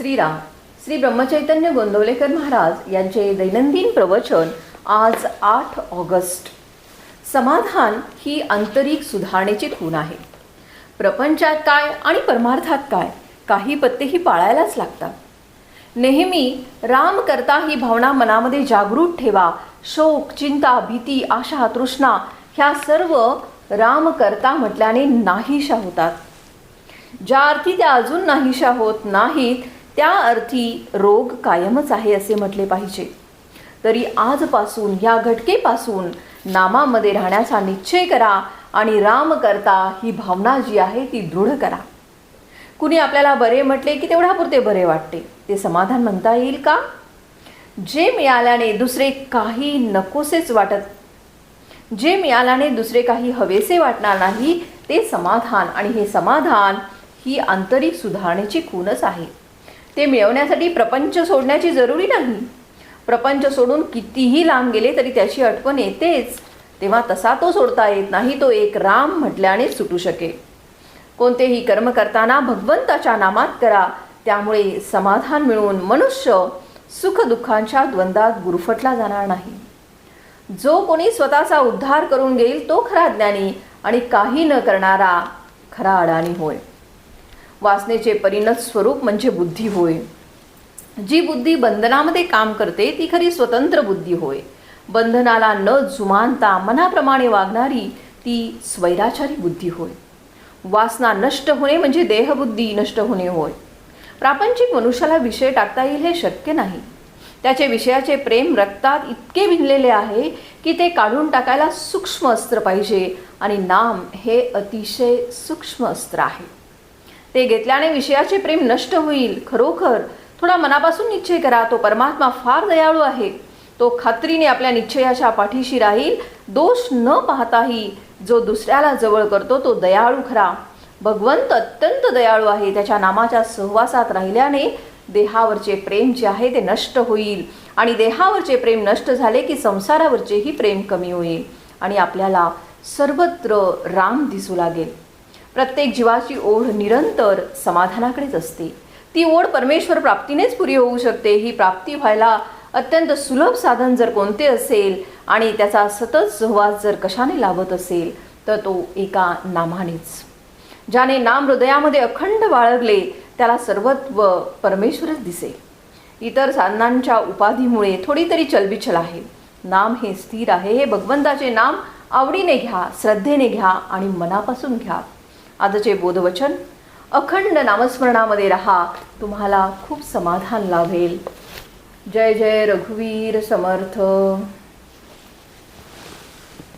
श्रीराम. श्री ब्रह्मचैतन्य गोंदवलेकर महाराज यांचे दैनंदिन प्रवचन आज आठ ऑगस्ट. समाधान ही आंतरिक सुधारणेची खूण आहे. प्रपंचात काय आणि परमार्थात काय काही पत्तेही पाळायलाच लागतात. नेहमी राम करता ही भावना मनामध्ये जागृत ठेवा शोक चिंता भीती आशा तृष्णा ह्या सर्व राम करता म्हटल्याने नाहीशा होतात. ज्या अर्थी त्या अजून नाहीशा होत नाहीत त्या अर्थी रोग कायमच आहे असे म्हटले पाहिजे. तरी आजपासून या घटकेपासून नामामध्ये राहण्याचा निश्चय करा आणि राम करता ही भावना जी आहे ती दृढ करा. कुणी आपल्याला बरे म्हटले की तेवढ्यापुरते बरे वाटते? ते समाधान म्हणता येईल का? जे मिळाल्याने दुसरे काही नकोसेच वाटत जे मिळाल्याने दुसरे काही हवेसे वाटणार नाही ते समाधान. आणि हे समाधान ही आंतरिक सुधारणेची खूणच आहे. ते मिळवण्यासाठी प्रपंच सोडण्याची जरुरी नाही. प्रपंच सोडून कितीही लांब गेले तरी त्याची आठवण येतेच. तेव्हा तसा तो सोडता येत नाही तो एक राम म्हटल्याने सुटू शकेल. कोणतेही कर्म करताना भगवंताच्या नामात करा. त्यामुळे समाधान मिळून मनुष्य सुखदुःखांच्या द्वंद्वात गुरफटला जाणार नाही. जो कोणी स्वतःचा उद्धार करून घेईल तो खरा ज्ञानी आणि काही न करणारा खरा अडाणी होय. वासनेचे परिणत स्वरूप म्हणजे बुद्धी होय. जी बुद्धी बंधनामध्ये काम करते ती खरी स्वतंत्र बुद्धी होय. बंधनाला न जुमानता मनाप्रमाणे वागणारी ती स्वैराचारी बुद्धी होय. वासना नष्ट होणे म्हणजे देहबुद्धी नष्ट होणे होय. प्रापंचिक मनुष्याला विषय टाकता येईल हे शक्य नाही. त्याचे विषयाचे प्रेम रक्तात इतके भिनलेले आहे की ते काढून टाकायला सूक्ष्म अस्त्र पाहिजे आणि नाम हे अतिशय सूक्ष्म अस्त्र आहे. ते घेतल्याने विषयाचे प्रेम नष्ट होईल. खरोखर थोडा मनापासून निश्चय करा तो परमात्मा फार दयाळू आहे. तो खात्रीने आपल्या निश्चयाच्या पाठीशी राहील दोष न पाहताही. जो दुसऱ्याला जवळ करतो तो दयाळू खरा. भगवंत अत्यंत दयाळू आहे. त्याच्या नामाच्या सहवासात राहिल्याने देहावरचे प्रेम जे आहे ते नष्ट होईल. आणि देहावरचे प्रेम नष्ट झाले की संसारावरचेही प्रेम कमी होईल. आणि आपल्याला सर्वत्र राम दिसू लागेल. प्रत्येक जीवाची ओढ निरंतर समाधानाकडेच असते. ती ओढ परमेश्वर प्राप्तीनेच पुरी होऊ शकते. ही प्राप्ती व्हायला अत्यंत सुलभ साधन जर कोणते असेल आणि त्याचा सतत सहवास जर कशाने लाभत असेल तर तो एका नामानेच. ज्याने नाम हृदयामध्ये अखंड बाळगले त्याला सर्वत्व परमेश्वरच दिसेल. इतर साधनांच्या उपाधीमुळे थोडी तरी चलबिचल आहे. नाम हे स्थिर आहे. हे भगवंताचे नाम आवडीने घ्या श्रद्धेने घ्या आणि मनापासून घ्या. आजचे बोधवचन. अखंड नामस्मरणामध्ये राहा. तुम्हाला खूप समाधान लाभेल. जय जय रघुवीर समर्थ.